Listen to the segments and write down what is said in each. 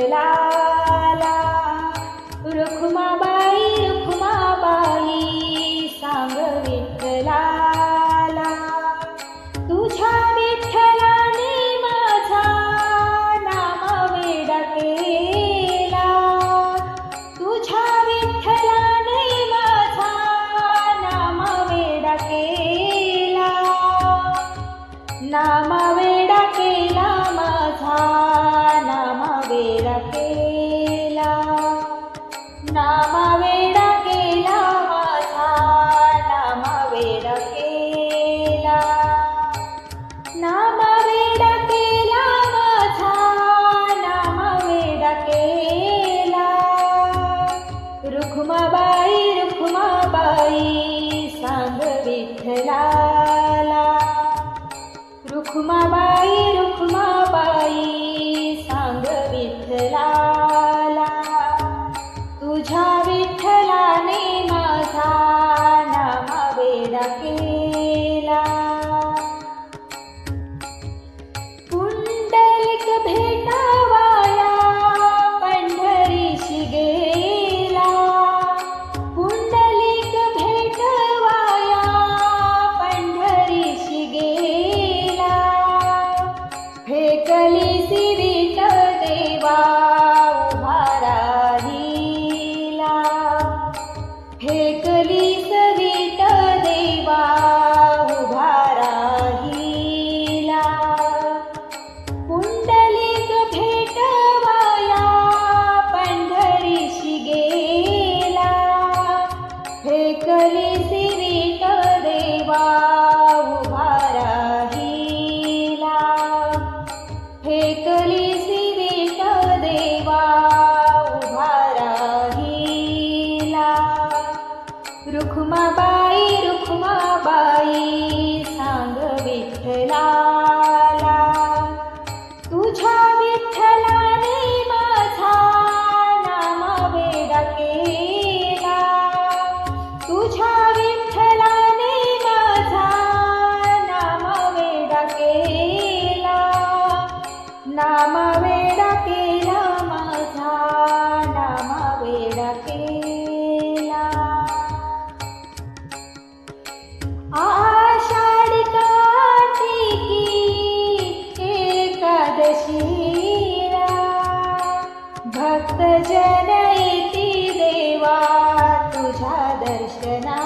escuela Rukmabai Rukmabai सांग विठ्ठलाला. रुक्माबाई रुक्माबाई सांग विठ्ठलाला. तुझ्या करी सिवित देवा उभा राहिला. हे कली देवा उभा राहिला. रुखमाबाई नाम वेडा केला माझा नाम वेडा केला आषाढी कार्तिकी एकादशीला भक्तजन येती देवा तुझ्या दर्शना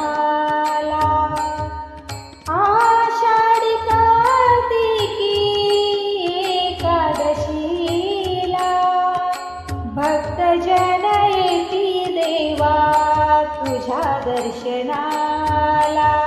शरण येती देवा तुझ्या दर्शनाला.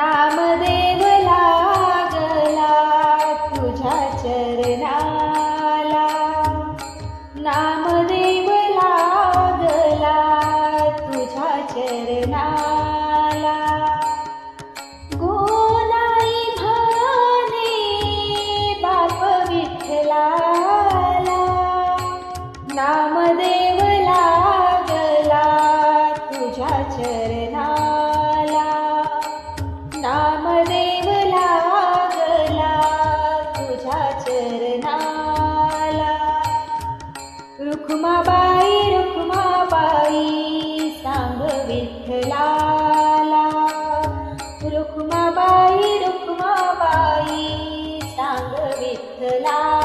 tchau. रुक्माबाई रुक्माबाई सांग विठ्ठलाला. रुक्माबाई रुक्माबाई सांग विठ्ठला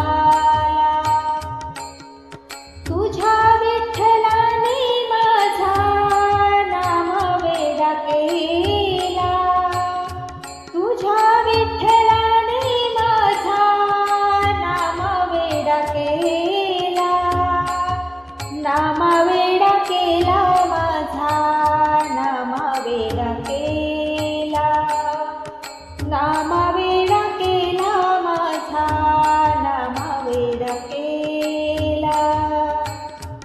केला माझा नामा वेडा केला. नामावेडा केला माझा नामावेडा केला.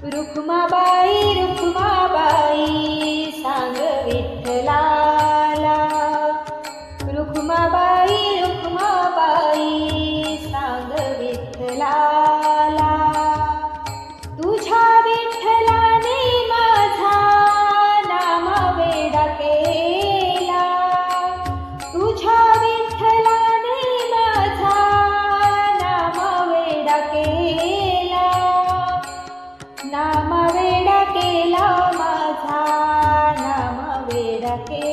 रुक्माबाई रुक्माबाई सांग विठ्ठला. para que